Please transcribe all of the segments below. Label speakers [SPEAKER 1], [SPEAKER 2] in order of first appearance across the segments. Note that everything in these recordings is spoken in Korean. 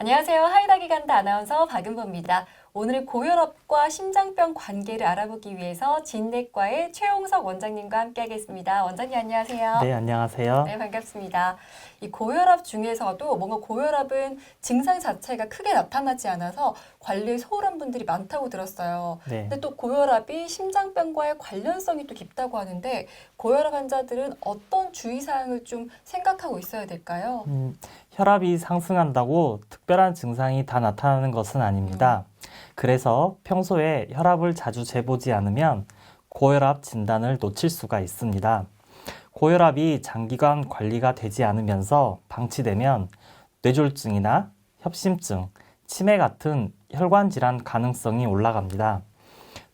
[SPEAKER 1] 안녕하세요. 하이다기 간다 아나운서 박은보입니다. 오늘 고혈압과 심장병 관계를 알아보기 위해서 진내과의 최홍석 원장님과 함께하겠습니다. 원장님 안녕하세요.
[SPEAKER 2] 네, 안녕하세요.
[SPEAKER 1] 네, 반갑습니다. 이 고혈압 중에서도 뭔가 고혈압은 증상 자체가 크게 나타나지 않아서 관리에 소홀한 분들이 많다고 들었어요.
[SPEAKER 2] 네.
[SPEAKER 1] 근데 또 고혈압이 심장병과의 관련성이 또 깊다고 하는데 고혈압 환자들은 어떤 주의사항을 좀 생각하고 있어야 될까요?
[SPEAKER 2] 음, 혈압이 상승한다고 특별한 증상이 다 나타나는 것은 아닙니다. 그래서 평소에 혈압을 자주 재보지 않으면 고혈압 진단을 놓칠 수가 있습니다. 고혈압이 장기간 관리가 되지 않으면서 방치되면 뇌졸중이나 협심증, 치매 같은 혈관 질환 가능성이 올라갑니다.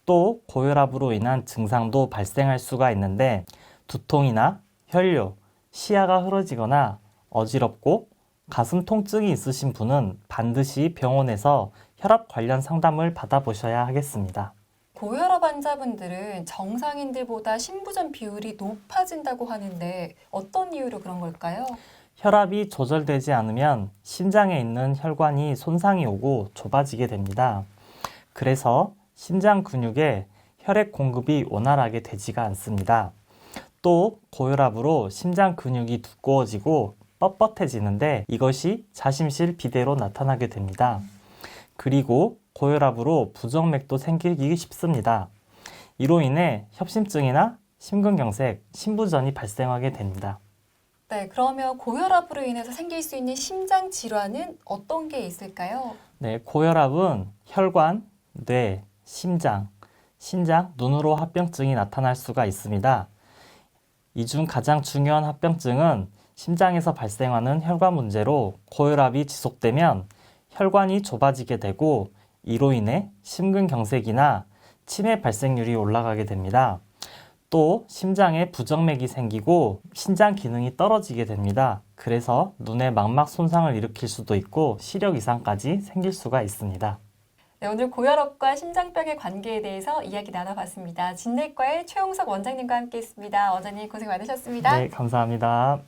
[SPEAKER 2] 또 고혈압으로 인한 증상도 발생할 수가 있는데 두통이나 혈뇨, 시야가 흐려지거나 어지럽고 가슴 통증이 있으신 분은 반드시 병원에서 혈압 관련 상담을 받아보셔야 하겠습니다.
[SPEAKER 1] 고혈압 환자분들은 정상인들보다 신부전 비율이 높아진다고 하는데 어떤 이유로 그런 걸까요?
[SPEAKER 2] 혈압이 조절되지 않으면 심장에 있는 혈관이 손상이 오고 좁아지게 됩니다. 그래서 심장 근육에 혈액 공급이 원활하게 되지가 않습니다. 또 고혈압으로 심장 근육이 두꺼워지고 뻣뻣해지는데 이것이 자심실 비대로 나타나게 됩니다. 그리고 고혈압으로 부정맥도 생기기 쉽습니다. 이로 인해 협심증이나 심근경색, 심부전이 발생하게 됩니다.
[SPEAKER 1] 네, 그러면 고혈압으로 인해서 생길 수 있는 심장 질환은 어떤 게 있을까요?
[SPEAKER 2] 네, 고혈압은 혈관, 뇌, 심장, 신장, 눈으로 합병증이 나타날 수가 있습니다. 이 중 가장 중요한 합병증은 심장에서 발생하는 혈관 문제로 고혈압이 지속되면 혈관이 좁아지게 되고 이로 인해 심근경색이나 치매 발생률이 올라가게 됩니다. 또 심장에 부정맥이 생기고 신장 기능이 떨어지게 됩니다. 그래서 눈에 망막 손상을 일으킬 수도 있고 시력 이상까지 생길 수가 있습니다.
[SPEAKER 1] 네, 오늘 고혈압과 심장병의 관계에 대해서 이야기 나눠봤습니다. 진내과의 최홍석 원장님과 함께했습니다. 원장님 고생 많으셨습니다.
[SPEAKER 2] 네, 감사합니다.